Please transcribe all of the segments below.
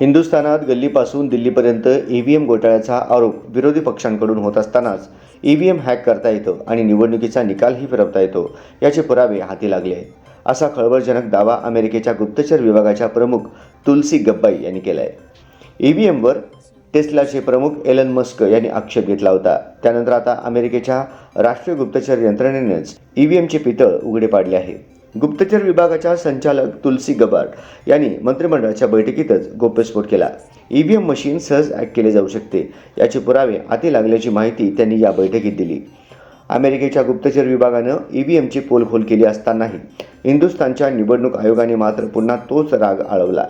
हिंदुस्थानात गल्लीपासून दिल्लीपर्यंत ई व्ही एम घोटाळ्याचा आरोप विरोधी पक्षांकडून होत असतानाच ई व्ही एम हॅक करता येतं आणि निवडणुकीचा निकालही फिरवता येतो याचे पुरावे हाती लागले. आहेत असा खळबळजनक दावा अमेरिकेच्या गुप्तचर विभागाच्या प्रमुख तुलसी गब्बाई यांनी केला आहे ई व्ही एमवर टेस्लाचे प्रमुख एलन मस्क यांनी आक्षेप घेतला होता. त्यानंतर आता अमेरिकेच्या राष्ट्रीय गुप्तचर यंत्रणेनेच ई व्ही एमचे पितळ उघडे पाडले आहे. गुप्तचर विभागाच्या संचालक तुलसी गबार यांनी मंत्रिमंडळाच्या बैठकीतच गोप्यस्फोट केला. ईव्हीएम मशीन सहज हॅक केले जाऊ शकते. याचे पुरावे हाती लागल्याची माहिती त्यांनी या बैठकीत दिली. अमेरिकेच्या गुप्तचर विभागानं ईव्हीएमची पोलखोल केली असतानाही हिंदुस्थानच्या निवडणूक आयोगाने मात्र पुन्हा तोच राग आळवला.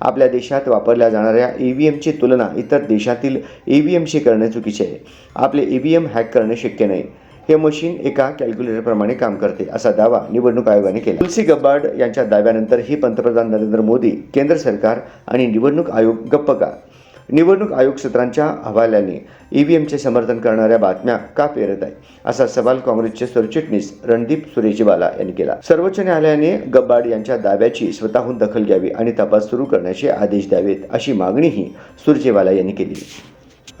आपल्या देशात वापरल्या जाणाऱ्या ई व्ही एमची तुलना इतर देशातील ई व्ही एमशी करणे चुकीचे आहे. आपले ई व्ही एम हॅक करणे शक्य नाही. हे मशीन एका कॅल्क्युलेटरप्रमाणे काम करते असा दावा निवडणूक आयोगाने केला. तुलसी गब्बार्ड यांच्या दाव्यानंतरही पंतप्रधान नरेंद्र मोदी केंद्र सरकार आणि निवडणूक आयोग गप्प का. निवडणूक आयोग सूत्रांच्या हवाल्याने ईव्हीएमचे समर्थन करणाऱ्या बातम्या का पेरत आहे? असा सवाल काँग्रेसचे सरचिटणीस रणदीप सुरेजीवाला यांनी केला. सर्वोच्च न्यायालयाने गब्बाड यांच्या दाव्याची स्वतःहून दखल घ्यावी आणि तपास सुरू करण्याचे आदेश द्यावेत अशी मागणीही सुरजेवाला यांनी केली.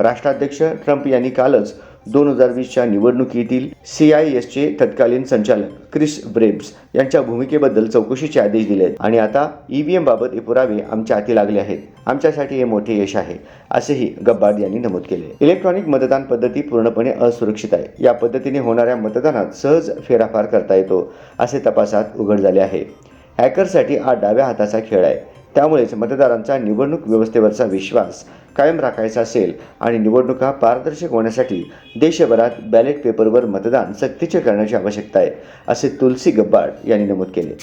राष्ट्राध्यक्ष ट्रम्प यांनी कालच दोन हजार वीसच्या निवडणुकीतील सी आय एसचे तत्कालीन संचालक क्रिस ब्रेब्स यांच्या भूमिकेबद्दल चौकशीचे आदेश दिले आहेत. आणि आता ई बाबत एमबाबत हे पुरावे आमच्या हाती लागले आहेत. आमच्यासाठी हे मोठे यश आहे असेही गब्बार्ड यांनी नमूद केले. इलेक्ट्रॉनिक मतदान पद्धती पूर्णपणे असुरक्षित आहे. या पद्धतीने होणाऱ्या मतदानात सहज फेराफार करता येतो असे तपासात उघड झाले आहे. हॅकरसाठी हा डाव्या हाताचा खेळ आहे. त्यामुळेच मतदारांचा निवडणूक व्यवस्थेवरचा विश्वास कायम राखायचा असेल आणि निवडणुका पारदर्शक होण्यासाठी देशभरात बॅलेट पेपरवर मतदान सक्तीचे करण्याची आवश्यकता आहे असे तुलसी गब्बार्ड यांनी नमूद केले.